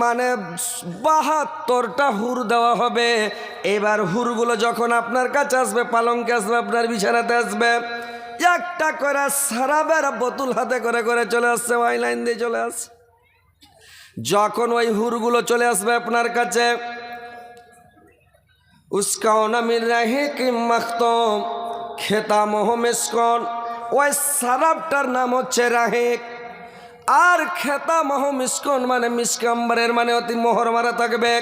মানে বাহাত্তরটা হুর দেওয়া হবে। এবার হুরগুলো যখন আপনার কাছে আসবে, পালঙ্কে আসবে, আপনার বিছানাতে আসবে, একটা করে সারাবের বোতল হাতে করে করে চলে আসছে, ওই লাইন দিয়ে চলে আসছে। যখন ওই হুরগুলো চলে আসবে আপনার কাছে উস্কাও নামির রাহে কি মাখতম খেতা মোহমেসকন ওই সারাবটার নাম হচ্ছে রাহেক। আর খেতা মহ মিসকন মানে মিসকাম্বারের মানে অতি মোহর মারা থাকবে।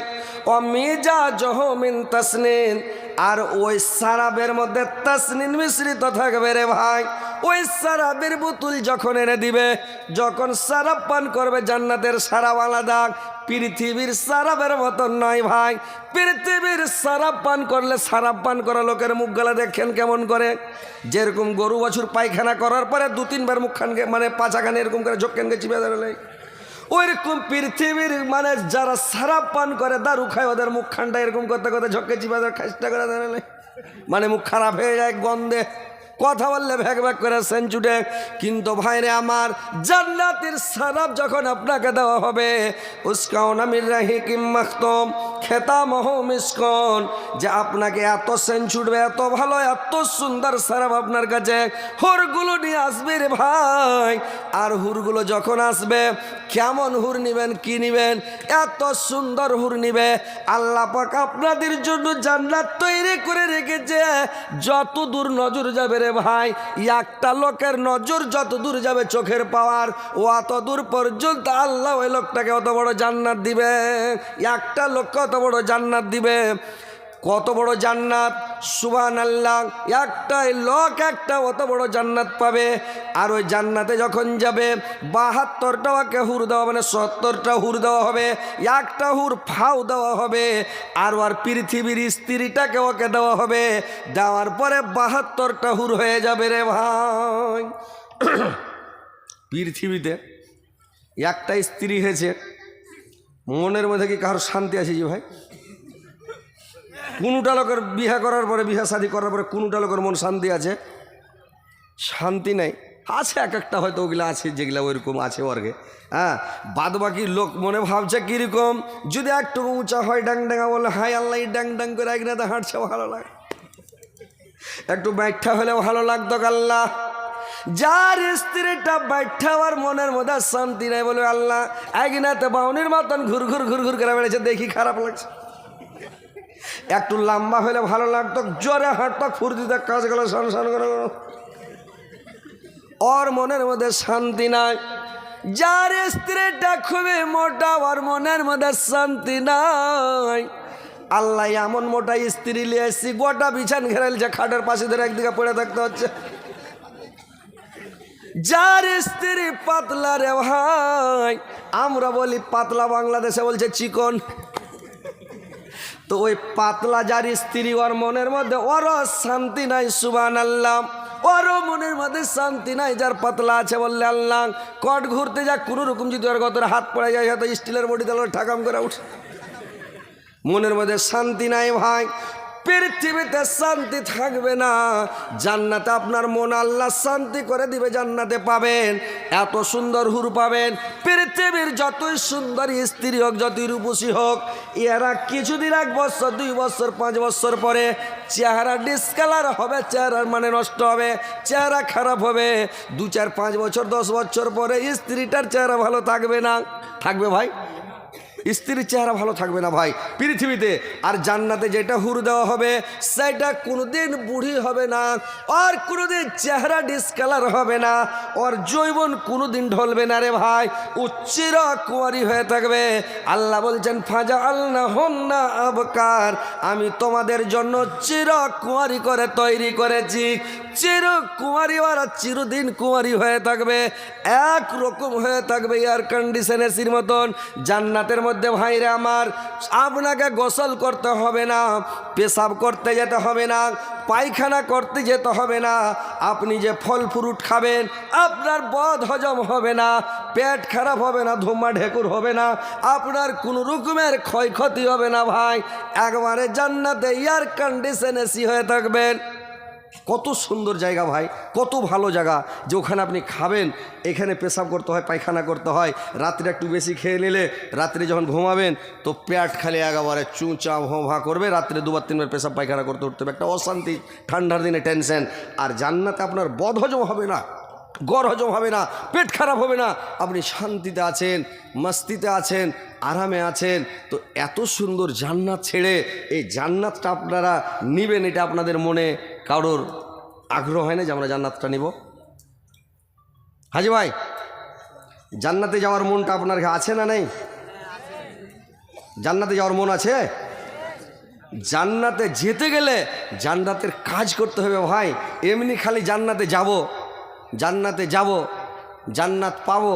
ও মিজা জহমিন তাসনিন আর ওই সারাবের মধ্যে তাসনিন মিশ্রিত থাকবে রে ভাই। ওই সারাবের বোতল যখন এনে দিবে, যখন সারাব পান করবে জান্নাতের সারাব আলাদা পৃথিবীর সারাবের মতন নয় ভাই। পৃথিবীর সারাব পান করলে সারাব পান করা লোকের মুখ গলা দেখেন কেমন করে? যেরকম গরু বছর পায়খানা করার পরে দু তিনবার মুখখানকে মানে পাচাখানে এরকম করে ঝোঁকেনকে চিপে দাঁড়ালে ওইরকম পৃথিবীর মানে যারা সারাপ পান করে, দারু খায়, ওদের মুখখানটা এরকম করতে করতে ঝকে চিপে খাইটা করে মানে মুখ খারাপ হয়ে যায় গন্ধে। কথা বললে ভ্যাক ভ্যাক করে সেঞ্চুটে কিন্তু ভাইরে আমার, জান্নাতের সারাপ যখন আপনাকে দেওয়া হবে, উস্কাউন আমির রাহি মাখতম খেতা মহ মিসকন, যে আপনাকে এত সেন ছুটবে এত ভালো, এত সুন্দর সারাপ আপনার কাছে, হুরগুলো নিয়ে আসবে রে ভাই। আর হুরগুলো যখন আসবে, কেমন হুর নিবেন, কি নিবেন, এত সুন্দর হুর নিবে। আল্লাহ পাক আপনাদের জন্য জান্নাত তৈরি করে রেখেছে। যত দূর নজর যাবে রে ভাই, একটা লোকের নজর যত দূর যাবে চোখের পাওয়ার, ও অত দূর পর্যন্ত আল্লাহ ওই লোকটাকে অত বড় জান্নাত দিবে। একটা লোককে অত বড় জান্নাত দিবে। কত বড় জান্নাত সুবান আল্লাহ একটাই লক, একটা অত বড় জান্নাত পাবে। আর ওই জান্নাতে যখন যাবে, বাহাত্তরটা ওকে হুর দেওয়া মানে সত্তরটা হুর দেওয়া হবে, একটা হুর ফাও দেওয়া হবে, আর ওর পৃথিবীর স্ত্রীটাকে ওকে দেওয়া হবে। দেওয়ার পরে বাহাত্তরটা হুর হয়ে যাবে রে ভাই। পৃথিবীতে একটা স্ত্রী হয়েছে, মনের মধ্যে কি কারোর শান্তি আছে যে ভাই? কোনোটা লোকের বিহা করার পরে বিহা শাদি করার পরে কোনোটা লোকের মন শান্তি আছে? শান্তি নাই। আছে এক একটা হয়তো ওগুলো আছে, যেগুলো ওইরকম আছে ওরকে হ্যাঁ বাদ বাকি লোক মনে ভাবছে কীরকম? যদি একটু উঁচা হয় ড্যাং ডাঙ্গা বলে হাই আল্লাহ ড্যাং ড্যাং করে একনাতে হাঁটছে, ভালো লাগে। একটু ব্যাখ্যা হলে ভালো লাগতো আল্লাহ। যার স্ত্রীটা ব্যাখ্যা আর মনের মধ্যে শান্তি নাই বলে, আল্লাহ একনাতে বাউনির মতন ঘুর ঘুর ঘুর ঘুর করে বেড়েছে দেখি খারাপ লাগছে। একটু লম্বা হলে ভালো লাগতো, জোরে হাঁটতো ফুর্তিতে কাজ গেল, সান সান করে ওর মনের মধ্যে শান্তি নাই, যার স্ত্রীটা খুবই মোটা, ওর মনের মধ্যে শান্তি নাই। আল্লাহ এমন মোটা স্ত্রী নিয়ে এসছি, গোটা বিছান ঘেরাইছে খাটের পাশে ধরে একদিকে পড়ে থাকতে হচ্ছে। যার স্ত্রী পাতলা রে ভাই, আমরা বলি পাতলা বাংলাদেশে বলছে চিকন। তো ওই পাতলা যার স্ত্রী ওর মনের মধ্যে ওরও শান্তি নাই সুবান আল্লাহ ওরও মনের মধ্যে শান্তি নাই, যার পাতলা আছে বললে আল্লাহ, কট ঘুরতে যাক, কোনো রকম যদি ওর গতরে হাত পড়ে যায়, হয়তো স্টিলের বডি তাহলে ঠাকাম করে উঠে। মনের মধ্যে শান্তি নাই ভাই। পৃথিবীতে শান্তি থাকবে না। জান্নাতে আপনার মন আল্লাহ শান্তি করে দিবে, জান্নাতে পাবেন। এত সুন্দর হুর পাবেন। পৃথিবীর যতই সুন্দর স্ত্রী হোক, যতই রূপসী হোক, এরা কিছুদিন এক বছর, দুই বছর, পাঁচ বছর পরে চেহারা ডিসকালার হবে, চেহারার মানে নষ্ট হবে, চেহারা খারাপ হবে। দু চার, পাঁচ বছর, দশ বছর পরে স্ত্রীটার চেহারা ভালো থাকবে না। থাকবে ভাই? স্ত্রীর চেহারা ভালো থাকবে না ভাই পৃথিবীতে। আর জান্নাতে যেটা হুর দেওয়া হবে, সেটা কোনোদিন বুড়ি হবে না, আর কোনোদিন চেহারা ডিসকালার হবে না, ওর জৈবন কোনোদিন ঢলবে না রে ভাই উচ্চির কুয়ারি হয়ে থাকবে। আল্লাহ বলছেন ফাজা আল্লাহ হন্না আবকার আমি তোমাদের জন্য চির কুয়ারি করে তৈরি করেছি। চির কুমারী ওরা চিরদিন কুমারী হয়ে থাকবে, এক রকম হয়ে থাকবে এয়ার কন্ডিশন এসির মতন। জান্নাতের মধ্যে, ভাইরে আমার, আপনাকে গোসল করতে হবে না, পেশাব করতে যেতে হবে না, পায়খানা করতে যেতে হবে না, আপনি যে ফল ফ্রুট খাবেন, আপনার বদ হজম হবে না, পেট খারাপ হবে না ধুমা ঢেকুর হবে না, আপনার কোনো রকমের ক্ষয়ক্ষতি হবে না, ভাই। একবারে জান্নাতে এয়ার কন্ডিশন এসি হয়ে থাকবেন। কত সুন্দর জায়গা ভাই, কত ভালো জায়গা। যে ওখানে আপনি খাবেন, এখানে পেশাব করতে হয়, পায়খানা করতে হয়, রাত্রে একটু বেশি খেয়ে নিলে, রাত্রে যখন ঘুমাবেন, তো প্যাট খালি একেবারে চুঁচা ভা করবে, রাত্রে দুবার, তিনবার পেশাব পায়খানা করতে উঠতে হবে। একটা অশান্তি, ঠান্ডার দিনে টেনশন আর জান্নাতে আপনার বদ হজম হবে না, গড় হজম হবে না, পেট খারাপ হবে না। আপনি শান্তিতে আছেন, মস্তিতে আছেন, আরামে আছেন। তো এত সুন্দর জান্নাত ছেড়ে, এই জান্নাতটা আপনারা নিবেন, এটা আপনাদের মনে কারোর আগ্রহ হয় না যে আমরা জান্নাতটা নিব। হাজি ভাই, জান্নাতে যাওয়ার মনটা আপনার আছে না নেই? জান্নাতে যাওয়ার মন আছে? জান্নাতে যেতে গেলে জান্নাতের কাজ করতে হবে ভাই। এমনি খালি জান্নাতে যাব জান্নাতে যাব, জান্নাত পাবো।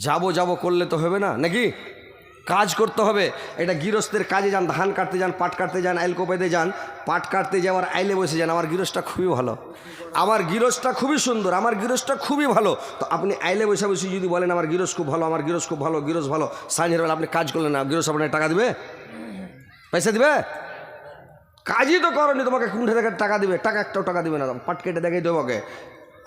যাব যাব করলে তো হবে না, নাকি? কাজ করতে হবে। এটা গৃহস্থের কাজে যান, ধান কাটতে যান, পাট কাটতে যান, আইল কোপাইতে যান, পাট কাটতে যাওয়ার আইলে বসে যান। আমার গৃহস্থটা খুবই ভালো। আমার গৃহস্থটা খুবই সুন্দর, আমার গৃহস্থটা খুবই ভালো। তো আপনি আইলে বসে বসে যদি বলেন, আমার গৃহস্থ খুব ভালো, আমার গৃহস্থ খুব ভালো, গৃহস্থ ভালো বেলা আপনি কাজ করলেন না, গৃহস্থ আপনার টাকা দেবে? পয়সা দিবে? কাজই তো করনি, তোমাকে কুণ্ঠে দেখে টাকা দিবে? টাকা একটাও টাকা দিবে না, পাট কেটে দেখাই দেবো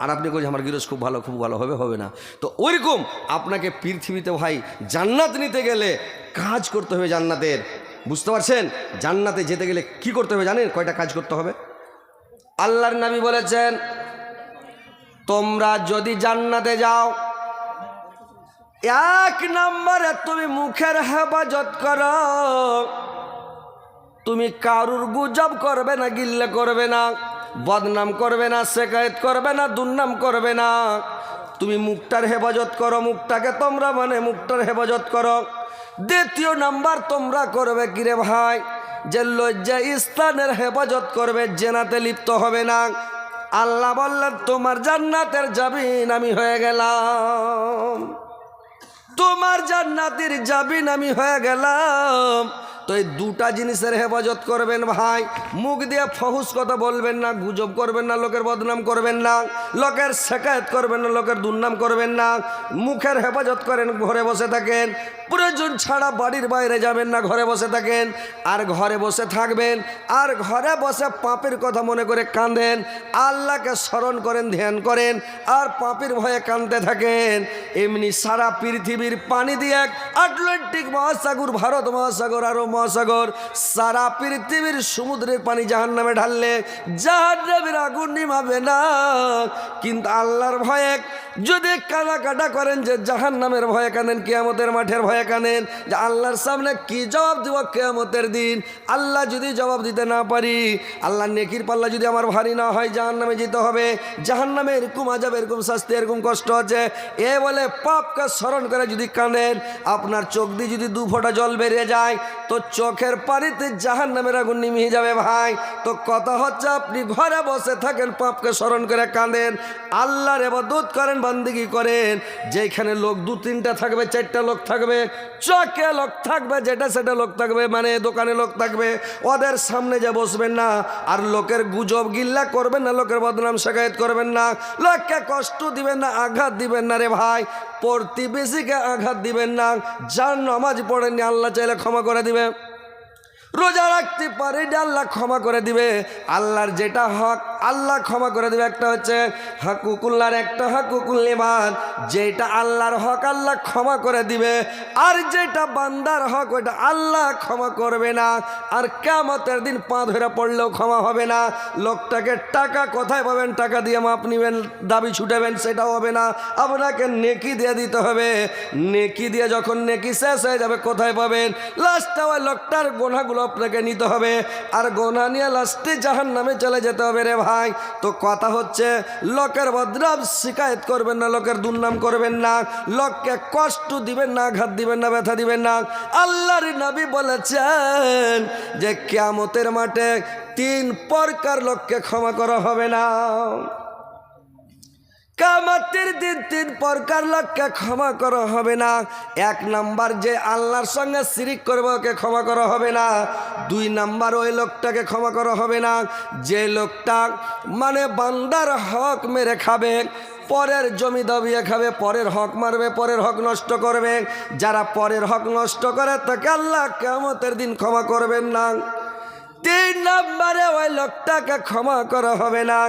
আর আপনি কইছেন আমার গিরস খুব ভালো খুব ভালো, হবে হবে না। তো ওইরকম আপনাকে পৃথিবীতে ভাই জান্নাত নিতে গেলে কাজ করতে হবে জান্নাতের। বুঝতে পারছেন? জান্নাতে যেতে গেলে কি করতে হবে জানেন? কয়টা কাজ করতে হবে? আল্লাহর নবী বলেছেন, তোমরা যদি জান্নাতে যাও, এক নম্বরে তুমি মুখের হেফাজত করো। তুমি কারুর গুজব করবে না, গিল্লে করবে না। বদনাম করবে না, শেকায়ত করবে না, দুর্নাম করবে না। তুমি মুখটার হেফাজত করো, মুখটাকে তোমরা মানে মুখটার হেফাজত করো। দ্বিতীয় নাম্বার তোমরা করবে কিরে ভাই? যে লজ্জা স্থানের হেফাজত করবে, জেনাতে লিপ্ত হবে না। আল্লাহ বললেন, তোমার জান্নাতের জামিন আমি হয়ে গেলাম। তোমার জান্নাতের জাবিন আমি হয়ে গেলাম। তো এই দুটা জিনিসের হেফাজত করবেন ভাই। মুখ দিয়ে ফহুস কথা বলবেন না, গুজব করবেন না, লোকের বদনাম করবেন না, লোকের শেখায়ত করবেন না, লোকের দুর্নাম করবেন না। মুখের হেফাজত করেন, ঘরে বসে থাকেন। প্রয়োজন ছাড়া বাড়ির বাইরে যাবেন না, ঘরে বসে থাকেন। আর ঘরে বসে থাকবেন, আর ঘরে বসে পাপের কথা মনে করে কাঁদেন। আল্লাহকে স্মরণ করেন, ধ্যান করেন, আর পাপের ভয়ে কাঁদতে থাকেন। এমনি সারা পৃথিবীর পানি দিয়ে এক আটলান্টিক মহাসাগর, ভারত মহাসাগর আরও মহাসাগর, সারা পৃথিবীর সমুদ্রের পানি জাহান নামে ঢাললে জাহান নামের আগুন নিমাবে না। কিন্তু আল্লাহর ভয়ে যদি কাটা করেন যে জাহান নামের ভয়ে কাঁদেন, কেয়ামতের মাঠের ভয়ে কাঁদেন, যে আল্লাহর সামনে কি জবাব দিব কেয়ামতের দিন? আল্লাহ যদি জবাব দিতে না পারি আল্লাহ নেকির পাল্লা যদি আমার ভারী না হয় জাহান নামে যেতে হবে। জাহান নামে এরকম আজাব, এরকম শাস্তি, এরকম কষ্ট আছে। এ বলে পাপকে স্মরণ করে যদি কাঁদেন, আপনার চোখ দিয়ে যদি দু ফোঁটা জল বেরিয়ে যায়, তো চোখের পানিতে জাহান নামের আগুন নিমিয়ে যাবে ভাই। তো কথা হচ্ছে, আপনি ঘরে বসে থাকেন, পাপকে স্মরণ করে কাঁদেন। আল্লাহর এবাদত করেন বান্দিগি করেন যেখানে লোক দু তিনটা থাকবে, চারটা লোক থাকবে, চকে লোক থাকবে, যেটা সেটা লোক থাকবে মানে দোকানে লোক থাকবে, ওদের সামনে যে বসবেন না, আর লোকের গুজব গিল্লা করবেন না, লোকের বদনাম শেখায়ত করবেন না, লোককে কষ্ট দিবেন না, আঘাত দিবেন না রে ভাই, প্রতিবেশীকে আঘাত দিবেন না, যার নামাজ পড়েননি, আল্লাহ চাইলে ক্ষমা করে দিবে। রোজা রাখতে পারে আল্লাহ ক্ষমা করে দিবে। আল্লাহর যেটা হক, আল্লাহ ক্ষমা করে দিবে। একটা হচ্ছে হাকুকুল্লার একটা হাকুকুল্লিমান যেটা আল্লাহর হক, আল্লাহ ক্ষমা করে দিবে। আর যেটা বান্দার হক ওটা আল্লাহ ক্ষমা করবে না। আর কেমতের দিন পা ধরে পড়লেও ক্ষমা হবে না। লোকটাকে টাকা কোথায় পাবেন? টাকা দিয়ে মাপ নিবেন, দাবি ছুটাবেন, সেটাও হবে না। আপনাকে নেকি দিয়ে দিতে হবে। নেকি দিয়ে যখন নেকি শেষ হয়ে যাবে, কোথায় পাবেন? লাস্টে ওই লোকটার গোনাগুলো আপনাকে নিতে হবে। আর গোনা নিয়ে লাস্টে জাহান নামে চলে যেতে হবে রে ভাই। তো কথা হচ্ছে, লোকের বদনাম শিকায়ত করবেন না, লোকের দুর্নাম করবেন না। লোককে কষ্ট দিবেন না, আঘাত দিবেন না, ব্যথা দিবেন না। আল্লাহর নবী বলেছেন যে, কেয়ামতের মাঠে তিন প্রকার লোককে ক্ষমা করা হবে না। কামাতের দিন তিন প্রকার লোককে ক্ষমা করা হবে না। এক নাম্বার যে আল্লাহর সঙ্গে সিরিক করবে, ওকে ক্ষমা করা হবে না। দুই নাম্বার ওই লোকটাকে ক্ষমা করা হবে না। যে লোকটা মানে বান্দার হক মেরে খাবে, পরের জমি দাবিয়ে খাবে, পরের হক মারবে, পরের হক নষ্ট করবে। যারা পরের হক নষ্ট করে, তাকে আল্লাহ কেমতের দিন ক্ষমা করবেন না। তিন নম্বরে ওই লোকটাকে ক্ষমা করা হবে না।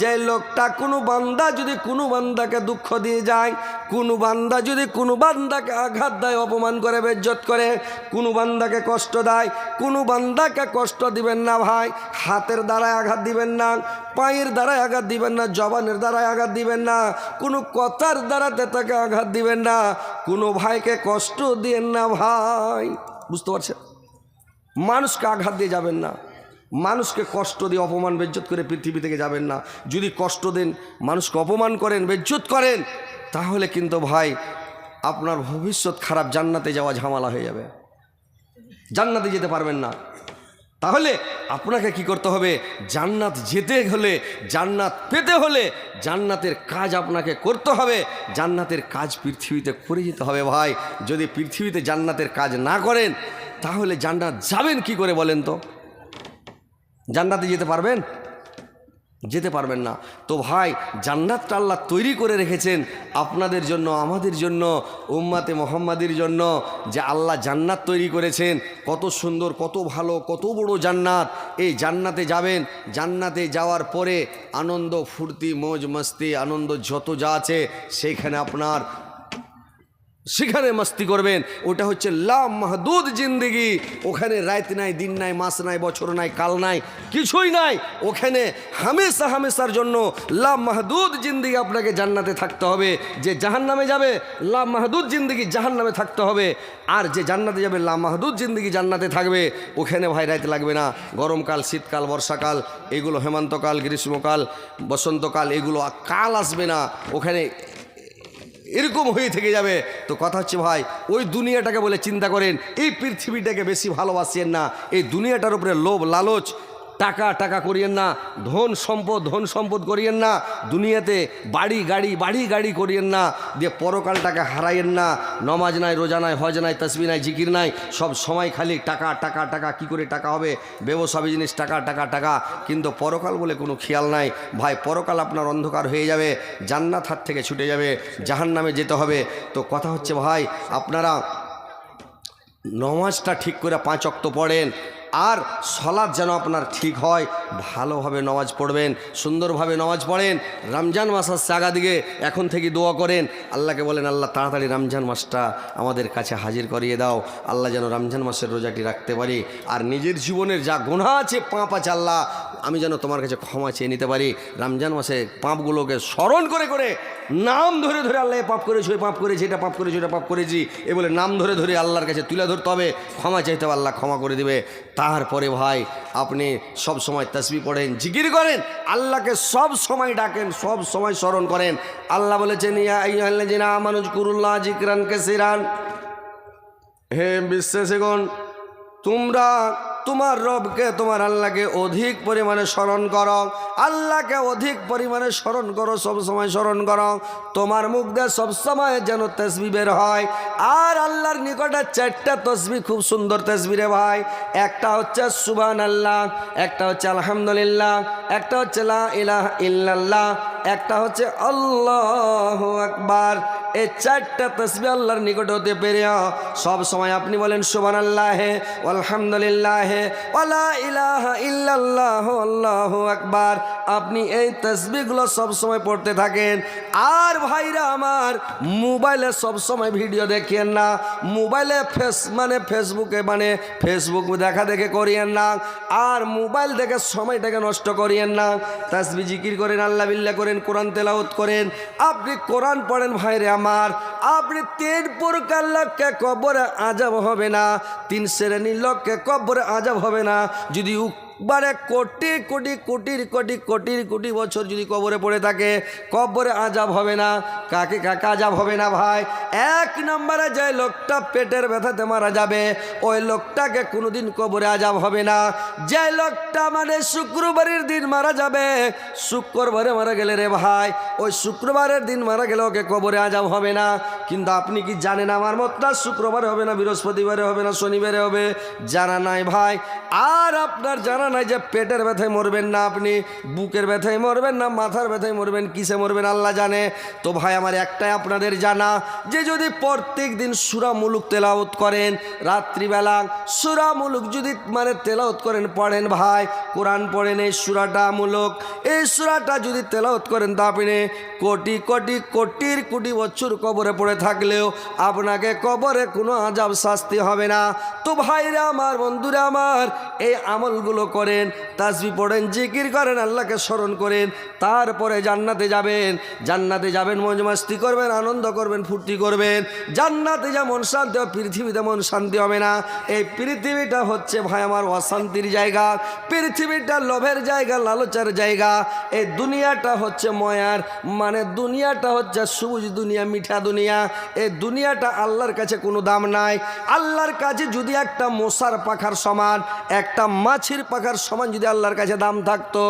যে লোকটা কোনো বান্দা যদি কোনো বান্দাকে দুঃখ দিয়ে যায়, কোনো বান্দা যদি কোনো বান্দাকে আঘাত দেয়, অপমান করে, বেজ্জত করে, কোনো বান্দাকে কষ্ট দেয়, কোনো বান্দাকে কষ্ট দিবেন না ভাই, হাতের দ্বারায় আঘাত দিবেন না, পায়ের দ্বারায় আঘাত দিবেন না, জবানের দ্বারায় আঘাত দিবেন না, কোনো কথার দ্বারাতে তাকে আঘাত দিবেন না, কোনো ভাইকে কষ্ট দিয়েন না ভাই। বুঝতে পারছেন? মানুষকে আঘাত দিয়ে যাবেন না। মানুষকে কষ্ট দিয়ে অপমান, বেজ্জত করে পৃথিবী থেকে যাবেন না। যদি কষ্ট দেন, মানুষকে অপমান করেন, বেজ্জত করেন, তাহলে কিন্তু ভাই আপনার ভবিষ্যৎ খারাপ, জান্নাতে যাওয়া ঝামেলা হয়ে যাবে। জান্নাতে যেতে পারবেন না। তাহলে আপনাকে কি করতে হবে? জান্নাত যেতে হলে, জান্নাত পেতে হলে জান্নাতের কাজ আপনাকে করতে হবে। জান্নাতের কাজ পৃথিবীতে করে যেতে হবে ভাই। যদি পৃথিবীতে জান্নাতের কাজ না করেন তাহলে জান্নাত যাবেন কি করে বলেন তো? জান্নাতে যেতে পারবেন? যেতে পারবেন না। তো ভাই, জান্নাতটা আল্লাহ তৈরি করে রেখেছেন আপনাদের জন্য, আমাদের জন্য, উম্মাতে মোহাম্মাদির জন্য, যে আল্লাহ জান্নাত তৈরি করেছেন। কত সুন্দর, কত ভালো, কত বড় জান্নাত। এই জান্নাতে যাবেন। জান্নাতে যাওয়ার পরে আনন্দ, ফুর্তি মৌজ মস্তি আনন্দ যত যা আছে, সেইখানে আপনার সেখানে মাস্তি করবেন। ওটা হচ্ছে লা মাহদুদ জিন্দিগি। ওখানে রাত নাই, দিন নাই, মাস নাই, বছর নাই, কাল নাই, কিছুই নাই। ওখানে হামেশা, হামেশার জন্য লা মাহদুদ জিন্দিগি আপনাকে জান্নাতে থাকতে হবে। যে জাহান নামে যাবে লা মাহদুদ জিন্দিগি জাহান নামে থাকতে হবে। আর যে জান্নাতে যাবে লা মাহদুদ জিন্দিগি জান্নাতে থাকবে। ওখানে ভাই রাত লাগবে না। গরমকাল, শীতকাল, বর্ষাকাল, এগুলো হেমন্তকাল, গ্রীষ্মকাল, বসন্তকাল, এগুলো কাল আসবে না। ওখানে এরকম হয়ে থেকে যাবে। তো কথা হচ্ছে ভাই, ওই দুনিয়াটাকে বলে চিন্তা করেন, এই পৃথিবীটাকে বেশি ভালোবাসেন না। এই দুনিয়াটার উপরে লোভ, লালচ টাকা টাকা করিয়েন না। ধন সম্পদ ধন সম্পদ করিয়েন না। দুনিয়াতে বাড়ি, গাড়ি বাড়ি, গাড়ি করিয়েন না। দিয়ে পরকালটাকে হারাইয়েন না। নমাজ নাই, রোজা নাই, হজ নাই, তসবি নাই, জিকির নাই, সব সময় খালি টাকা টাকা টাকা, কি করে টাকা হবে? ব্যবসা জিনিস টাকা টাকা টাকা। কিন্তু পরকাল বলে কোনো খেয়াল নাই। ভাই, পরকাল আপনার অন্ধকার হয়ে যাবে, জান্নাত হাত থেকে ছুটে যাবে জাহান নামে যেতে হবে। তো কথা হচ্ছে, ভাই, আপনারা নমাজটা ঠিক করে পাঁচ অক্ত পড়েন আর সলাদ যেন আপনার ঠিক হয়, ভালোভাবে নমাজ পড়বেন, সুন্দরভাবে নমাজ পড়েন, রমজান মাস আসছে আগা দিকে এখন থেকে দোয়া করেন। আল্লাহকে বলেন, আল্লাহ, তাড়াতাড়ি রমজান মাসটা আমাদের কাছে হাজির করিয়ে দাও। আল্লাহ যেন রমজান মাসের রোজাটি রাখতে পারি। আর নিজের জীবনের যা গুণা আছে, পাপ আছে আল্লাহ, আমি যেন তোমার কাছে ক্ষমা চেয়ে নিতে পারি। রমজান মাসে পাঁপগুলোকে স্মরণ করে করে, নাম ধরে ধরে আল্লাহ পাপ করেছি, ওই পাপ করেছি, এটা পাপ করেছি এটা পাপ করেছি। এ বলে, নাম ধরে ধরে আল্লাহর কাছে তুলে ধরতে হবে। ক্ষমা চাইতে হবে, আল্লাহ ক্ষমা করে দিবে। তারপরে ভাই আপনি সব সময় তসবি পড়েন, জিকির করেন, আল্লাহকে সব সময় ডাকেন, সব সময় স্মরণ করেন। আল্লাহ বলেছেন জিকরান কুরুল্লাহ জিকরান কাসীরান। হে বিশ্বাসীগণ তোমরা তোমার রবকে তোমার আল্লাহকে অধিক পরিমাণে স্মরণ করো। আল্লাহকে অধিক পরিমাণে স্মরণ করো সবসময় স্মরণ করো। তোমার মুখ দিয়ে সবসময় যেন তসবি বের হয়। আর আল্লাহর নিকটে চারটা তসবি খুব সুন্দর তসবি রে ভাই। একটা হচ্ছে সুবান আল্লাহ একটা হচ্ছে আলহামদুলিল্লাহ, একটা হচ্ছে লা ইলাহা ইল্লাল্লাহ একটা হচ্ছে আল্লাহ আকবার। এই চারটা তসবি আল্লাহর নিকট হতে পেরে সব সময় আপনি বলেন সুবান আল্লাহ আলহামদুলিল্লাহ ওয়ালা ইলাহা ইল্লাল্লাহ, আল্লাহু আকবার। আপনি এই তসবিগুলো সব সময় পড়তে থাকেন। আর ভাইরা আমার, মোবাইলে সব সময় ভিডিও দেখেন না। মোবাইলে ফেস মানে ফেসবুকে মানে ফেসবুক দেখা দেখে করিয়েন না। আর মোবাইল দেখে সময়টাকে নষ্ট করিয়েন না। তাসবি জিকির করেন, আল্লাহ বিল্লা করেন কোরআন তেলাওত করেন। আপনি কোরআন পড়েন, ভাইরে আমার, আপনি তিন প্রকার লোককে কবরে আজাব হবে না, তিন শ্রেণির লোককে কবরে আজাব হবে না। যদি বারে কোটি কোটি কোটির কোটি কোটির কোটি বছর যদি কবরে পড়ে থাকে, কবরে আজাব হবে না। কাকে কাকে আজাব হবে না ভাই? এক নম্বরে যে লোকটা পেটের ব্যথাতে মারা যাবে, ওই লোকটাকে কোনোদিন কবরে আজাব হবে না। যে লোকটা মানে শুক্রবারের দিন মারা যাবে, শুক্রবারে মারা গেলে রে ভাই, ওই শুক্রবারের দিন মারা গেলে ওকে কবরে আজাব হবে না। কিন্তু আপনি কি জানেন আমার মতটা? শুক্রবারে হবে না, বৃহস্পতিবারে হবে না, শনিবারে হবে? জানা নাই ভাই। আর আপনার জানা জানা নাই যে পেটের ব্যথায় মরবেন না আপনি, বুকের ব্যথায় মরবেন না, মাথার ব্যথায় মরবেন, কিসে মরবেন আল্লাহ জানে। তো ভাই, আমার একটাই আপনাদের জানা, যে যদি প্রত্যেক দিন সুরা মুলুক তেলাওত করেন, রাত্রিবেলা সুরা মুলুক যদি মানে তেলাওত করেন, পড়েন ভাই, কোরআন পড়েন এই সুরাটা মুলুক, এই সুরাটা যদি তেলাওত করেন, তা আপনি কোটি কোটি কোটির কোটি বছর কবরে পড়ে থাকলেও আপনাকে কবরে কোনো আজাব শাস্তি হবে না। তো ভাইরা আমার, বন্ধুরা আমার, এই আমলগুলো করেন তাসবি পড়েন, জিকির করেন, আল্লাহকে স্মরণ করেন, তারপরে জান্নাতে যাবেন। জান্নাতে যাবেন মৌজ মাস্তি করবেন, আনন্দ করবেন, ফুর্তি করবেন। জান্নাতে যেমন শান্তি হবে পৃথিবীতে মন শান্তি হবে না। এই পৃথিবীটা হচ্ছে ভাই আমার অশান্তির জায়গা। পৃথিবীটা লোভের জায়গা, লালচার জায়গা। এই দুনিয়াটা হচ্ছে ময়ার মানে দুনিয়াটা হচ্ছে সবুজ দুনিয়া, মিঠা দুনিয়া। এই দুনিয়াটা আল্লাহর কাছে কোনো দাম নাই। আল্লাহর কাছে যদি একটা মশার পাখার সমান, একটা মাছির পাখার সমান যদি আল্লাহর কাছে দাম থাকতো,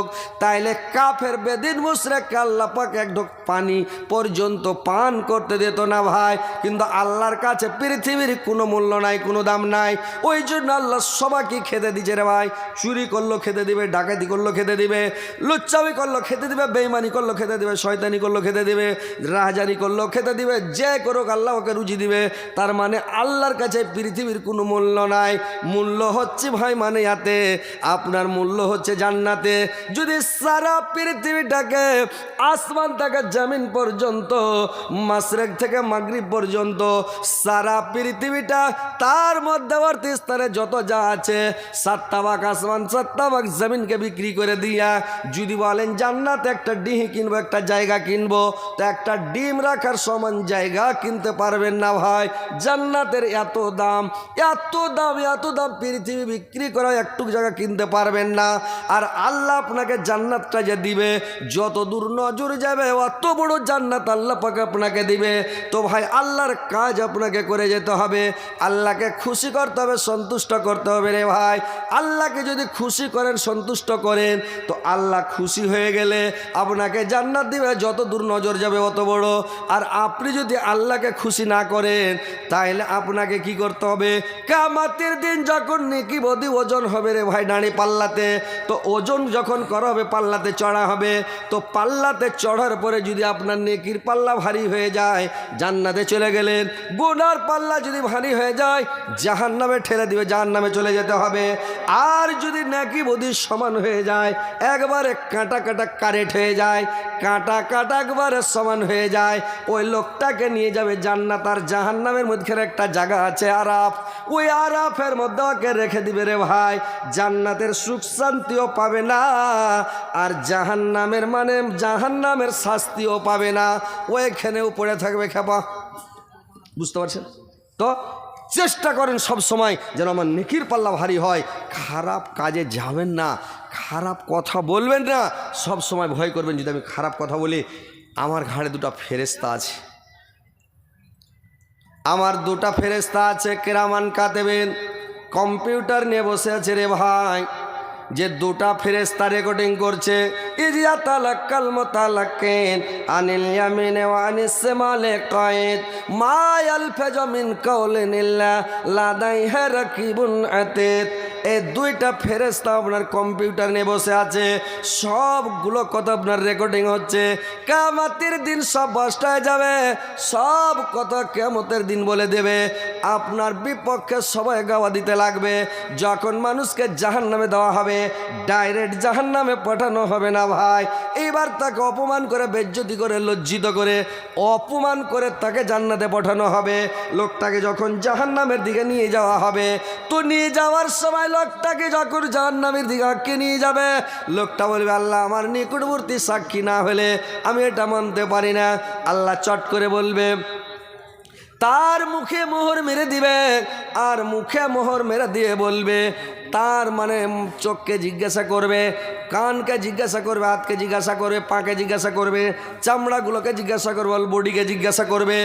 তাইলে কাফের বেদিন মুশরেককে আল্লাহ পাক এক ঢোক পানি পর্যন্ত পান করতে দিত না ভাই। কিন্তু আল্লাহর কাছে পৃথিবীর কোনো মূল্য নাই, কোনো দাম নাই। ওই জন্য আল্লাহ সবাইকে খেতে দিচ্ছে রে ভাই। চুরি করল, খেতে দিবে, ডাকাতি করল, খেতে দিবে, লুচ্চামি করল, খেতে দিবে, বেইমানি করল, খেতে দিবে, শয়তানি করল, খেতে দিবে, রাহাজানি করল, খেতে দিবে, যে করুক আল্লাহ ওকে রুচি দিবে। তার মানে আল্লাহর কাছে পৃথিবীর কোনো মূল্য নাই। মূল্য হচ্ছে ভাই মানে ইয়াতে আপনার মূল্য হচ্ছে জান্নাতে। যদি সারা পৃথিবীটাকে আসমান থেকে জমিন পর্যন্ত, মাসরেক থেকে মাগরিব পর্যন্ত, সারা পৃথিবীটা তার মধ্যবর্তী স্তরে যত যা আছে ভাগ আসমান ভাগ জমিনকে বিক্রি করে দিয়া যদি বলেন জান্নাতে একটা ডিহি কিনবো, একটা জায়গা কিনবো, তো একটা ডিম রাখার সমান জায়গা কিনতে পারবেন না ভাই। জান্নাতের এত দাম এত দাম এত দাম পৃথিবী বিক্রি করা একটু জায়গা কিনতে পারবেন না। আর আল্লাহ আপনাকে জান্নাতটা যে দিবে, যত দূর নজর যাবে, অত বড় জান্নাত আল্লাহ পাকে আপনাকে দিবে। তো ভাই, আল্লাহর কাজ আপনাকে করে যেতে হবে। আল্লাহকে খুশি করতে হবে, সন্তুষ্ট করতে হবে রে ভাই। আল্লাহকে যদি খুশি করেন, সন্তুষ্ট করেন, তো আল্লাহ খুশি হয়ে গেলে আপনাকে জান্নাত দিবে। যত দূর নজর যাবে, অত বড়। আর আপনি যদি আল্লাহকে খুশি না করেন তাহলে আপনাকে কি করতে হবে? কামাতের দিন যখন নেকি বদি ওজন হবে রে ভাই ডাঁড়ি পাল্লাতে, তো ওজন যখন করা হবে, পাল্লাতে চড়া হবে, তো পাল্লাতে চড়ার পরে যদি আপনার নেকির পাল্লা ভারী হয়ে যায়, জান্নাতে চলে গেলেন। গুনার পাল্লা যদি ভারী হয়ে যায় জাহান নামে ঠেলে দিবে জাহান নামে চলে যেতে হবে। আর যদি নাকি বদির সমান হয়ে যায়, একবারে কাঁটা কাঁটা কারেট হয়ে যায়, কাঁটা কাঁটা একবারে সমান হয়ে যায়, ওই লোকটাকে নিয়ে যাবে জান্নাত, আর জাহান নামের মধ্যে একটা জায়গা আছে আরাফ। ওই আরাফের মধ্যে ওকে রেখে দিবে রে ভাই, জান্নাতের সুখ শান্তিও পাবে না, আর জাহান নামের মানে জাহান নামের শাস্তিও পাবে না। ওইখানেও পড়ে থাকবে খেপা। বুঝতে পারছেন? তো চেষ্টা করেন সব সময় যেন আমার নেকির পাল্লা ভারী হয়। খারাপ কাজে যাবেন না, খারাপ কথা বলবেন না, সব সময় ভয় করবেন যদি আমি খারাপ কথা বলি। আমার ঘাড়ে দুটো ফেরেস্তা আছে। আমার দুটা ফেরেস্তা আছে, কেরামান কাতেবেন। কম্পিউটার নিয়ে বসে আছে রে ভাই। যে দুটা ফেরেস্তা রেকর্ডিং করছে রাকিবুন আতীদ। এই দুইটা আপনার কম্পিউটার নিয়ে বসে আছে। সবগুলো কথা আপনার রেকর্ডিং হচ্ছে। কামাতির দিন সব বস্ট হয়ে যাবে। সব কথা কেমতের দিন বলে দেবে। আপনার বিপক্ষে সবাই গাওয়া দিতে লাগবে। যখন মানুষকে জাহান নামে দেওয়া হবে, ডাইরেক্ট জাহান নামে পাঠানো হবে না। ভাই। এইবার তাকে অপমান করে, বেজ্জতি করে, লজ্জিত করে, অপমান করে তাকে জান্নাতে পাঠানো হবে। লোকটাকে যখন জাহান নামের দিকে নিয়ে যাওয়া হবে, তো নিয়ে যাওয়ার সময় লোকটাকে যখন জাহান নামের দিকে আঁকে নিয়ে যাবে, লোকটা বলবে, আল্লাহ, আমার নিকটবর্তী সাক্ষী না হলে আমি এটা মানতে পারি না। আল্লাহ চট করে বলবে, তার মুখে মোহর মেরে দিবে। আর মুখে মোহর মেরে দিয়ে বলবে তার মানে চোখকে জিজ্ঞাসা করবে, কানকে জিজ্ঞাসা করবে, হাতকে জিজ্ঞাসা করবে, পাকে জিজ্ঞাসা করবে, চামড়াগুলোকে জিজ্ঞাসা করবে বডিকে জিজ্ঞাসা করবে।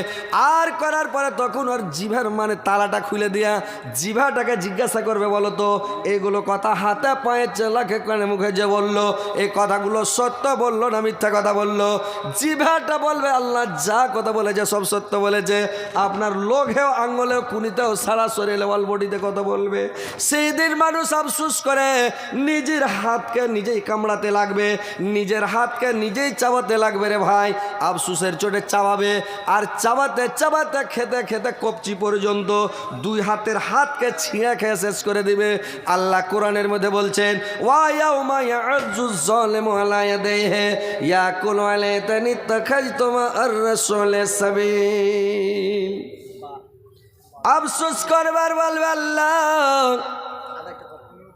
আর করার পরে তখন ওর জিভার মানে তালাটা খুলে দিয়া জিভাটাকে জিজ্ঞাসা করবে, বলো তো, এগুলো কথা হাতে পায়ে চেলাকে কানে মুখে যে বলল এই কথাগুলো সত্য বলল না মিথ্যা কথা বলল? জিভাটা বলবে, আল্লাহ যা কথা বলেছে সব সত্য বলেছে। আপনার লোঘেও আঙ্গলেও কুনিতেও, সারা শরীরে, ওয়াল বডিতে কথা বলবে। সেই দিন মানুষ আফসুস করে, নিজের হাতকে নিজেই কামড়াতে লাগবে, নিজের হাতকে নিজেই চাবাতে লাগবে রে ভাই। আফসুসের চোটে চাবাবে, আর চাবাতে চাবাতে খেতে খেতে কপচি পর্যন্ত দুই হাতের হাতকে ছিঁড়ে খেয়ে শেষ করে দিবে। আল্লাহ কোরআনের মধ্যে বলছেন আফসোস করবার বলবে আল্লাহ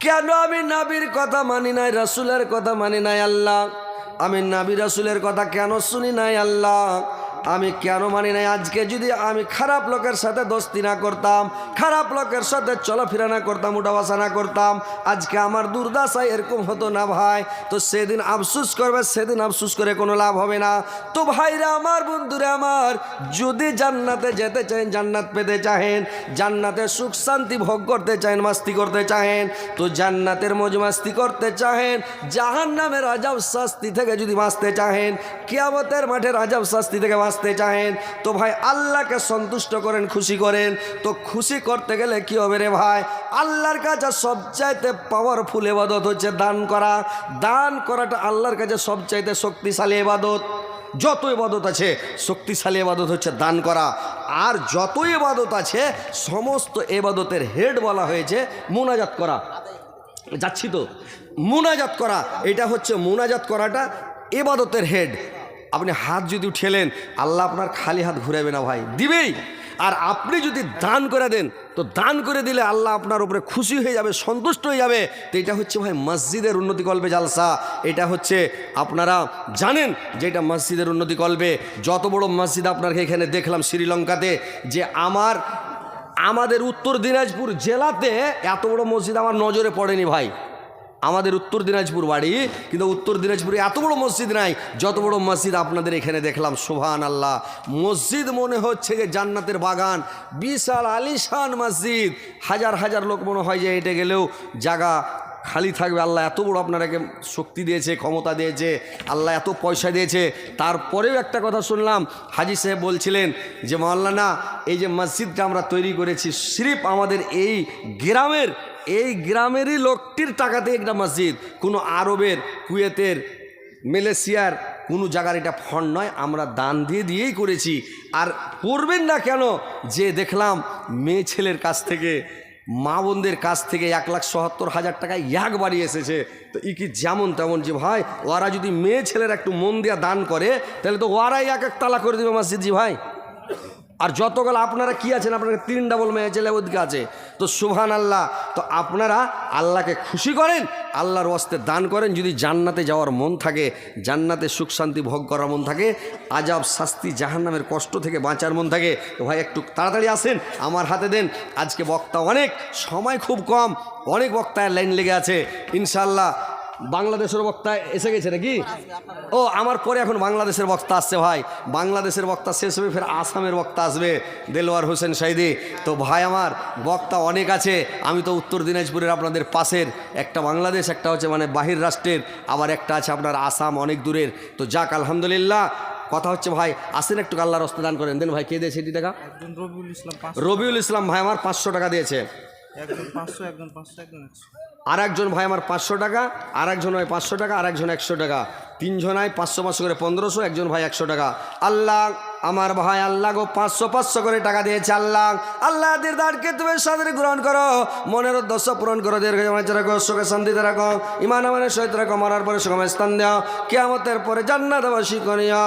কেন আমি নাবির কথা মানি নাই, রাসুলের কথা মানি নাই আল্লাহ? আমি নাবি, রাসুলের কথা কেন শুনি নাই আল্লাহ? আমি কেন মানি নাই? আজকে যদি আমি খারাপ লোকের সাথে দোস্তি না করতাম, খারাপ লোকের সাথে চলাফেরা না করতাম উঠাবাসা না করতাম, আজকে আমার দুর্দশায় এরকম হতো না ভাই। তো সেদিন আফসুস করবে, সেদিন আফসুস করে কোনো লাভ হবে না। তো ভাইরা আমার, বন্ধুরা আমার, যদি জান্নাতে যেতে চান জান্নাত পেতে চাহেন জান্নাতে সুখ শান্তি ভোগ করতে চাহেন মাস্তি করতে চাহেন তো জান্নাতের মজ মাস্তি করতে চাহেন জাহান নামের রাজাব শাস্তি থেকে যদি বাঁচতে চাহেন কিয়ামতের মাঠে রাজাব শাস্তি থেকে বাঁচতে চাহেন? তো ভাই আল্লাহকে সন্তুষ্ট করেন, খুশি করেন। তো খুশি করতে গেলে কি হবে রে ভাই? আল্লাহর কাছে সবচাইতে পাওয়ারফুল এবাদত হচ্ছে দান করা। দান করাটা আল্লাহর কাছে সবচাইতে শক্তিশালী এবাদত যত ইবাদত আছে, শক্তিশালী এবাদত হচ্ছে দান করা। আর যত ইবাদত আছে, সমস্ত এবাদতের হেড বলা হয়েছে মোনাজাত করা। যাচ্ছি তো? মোনাজাত করা। এটা হচ্ছে মুনাজাত করাটা এবাদতের হেড। আপনি হাত যদি ঠেলেন আল্লাহ আপনার খালি হাত ঘুরাবে না ভাই। দিবেই। আর আপনি যদি দান করে দেন, তো দান করে দিলে আল্লাহ আপনার উপরে খুশি হয়ে যাবে, সন্তুষ্ট হয়ে যাবে। তো এটা হচ্ছে ভাই মসজিদের উন্নতি কল্পে জালসা। এটা হচ্ছে আপনারা জানেন যে এটা মসজিদের উন্নতি কল্পে। যত বড় মসজিদ আপনাকে এখানে দেখলাম শ্রীলঙ্কাতে, যে আমার, আমাদের উত্তর দিনাজপুর জেলাতে এত বড় মসজিদ আমার নজরে পড়েনি ভাই। আমাদের উত্তর দিনাজপুর বাড়ি, কিন্তু উত্তর দিনাজপুরে এত বড় মসজিদ নাই, যত বড় মসজিদ আপনাদের এখানে দেখলাম সোহান আল্লাহ মসজিদ মনে হচ্ছে যে জান্নাতের বাগান, বিশাল আলিশান মসজিদ। হাজার হাজার লোক মনে হয় যে হেঁটে গেলেও জায়গা খালি থাকবে। আল্লাহ এত বড় আপনারাকে শক্তি দিয়েছে, ক্ষমতা দিয়েছে, আল্লাহ এত পয়সা দিয়েছে। তারপরেও একটা কথা শুনলাম, হাজি সাহেব বলছিলেন যে, মাওলানা, এই যে মসজিদটা আমরা তৈরি করেছি, সিরিফ আমাদের এই গ্রামের এই গ্রামেরই লোকটির টাকাতে একটা মসজিদ, কোনো আরবের, কুয়েতের, মালয়েশিয়ার, কোনো জায়গার এটা ফন্ড নয়, আমরা দান দিয়ে দিয়েই করেছি। আর করবেন না কেন? যে দেখলাম মেয়ে ছেলের কাছ থেকে, মা বোনদের কাছ থেকে এক লাখ সত্তর হাজার টাকা বাড়ি এসেছে। তো ই কি যেমন তেমন যে ভাই ওরা যদি মেয়ে ছেলের একটু মন দিয়া দান করে, তাহলে তো ওরাই এক এক তালা করে দেবে মসজিদ জি ভাই। আর যতগুলো আপনারা কি আছেন, আপনারা তিন ডাবল মেয়ে ছেলে ওদিকে আছে তো সুহান আল্লাহ তো আপনারা আল্লাহকে খুশি করেন, আল্লাহর ওয়াস্তে দান করেন, যদি জান্নাতে যাওয়ার মন থাকে, জান্নাতে সুখ শান্তি ভোগ করার মন থাকে, আজাব, শাস্তি, জাহান্নামের কষ্ট থেকে বাঁচার মন থাকে, তো ভাই একটু তাড়াতাড়ি আসেন, আমার হাতে দেন। আজকে বক্তা অনেক, সময় খুব কম, অনেক বক্তায় লাইন লেগে আছে ইনশাল্লাহ বাংলাদেশের বক্তা এসে গেছে নাকি? ও আমার পরে এখন বাংলাদেশের বক্তা আসছে ভাই। বাংলাদেশের বক্তা শেষ হবে ফের আসামের বক্তা আসবে দেলোয়ার হোসেন সাইদি। তো ভাই আমার বক্তা অনেক আছে। আমি তো উত্তর দিনাজপুরের আপনাদের পাশের একটা বাংলাদেশ একটা হচ্ছে মানে বাহির রাষ্ট্রের আবার একটা আছে আপনার আসাম অনেক দূরের। তো যাক আলহামদুলিল্লাহ। কথা হচ্ছে ভাই আসেন একটু আল্লাহর হস্তে দান করেন। দেন ভাই কে দিয়েছে এটি টাকা রবিউল ইসলাম রবিউল ইসলাম ভাই আমার পাঁচশো টাকা দিয়েছে। একজন পাঁচশো আর একজন ভাই আমার পাঁচশো টাকা আর একজন হয় পাঁচশো টাকা আর একজন একশো টাকা। তিনজনায় পাঁচশো পাঁচশো করে পনেরোশো, একজন ভাই একশো টাকা। আল্লাহ, আমার ভাই আল্লাহ গো, পাঁচশো পাঁচশো করে টাকা দিয়েছে আল্লাহ। আল্লাহ দিদারকে তুমি সাদরে গ্রহণ করো? মনের উদ্দেশ্য পূরণ করো, দীর্ঘ রাখো, সুখে শান্তিতে রাখো। ইমান আমানের সহিত রাখো, মরার পরে সুখময় স্থান দাও। কেয়ামতের পরে জান্নাত বাসী করিয়া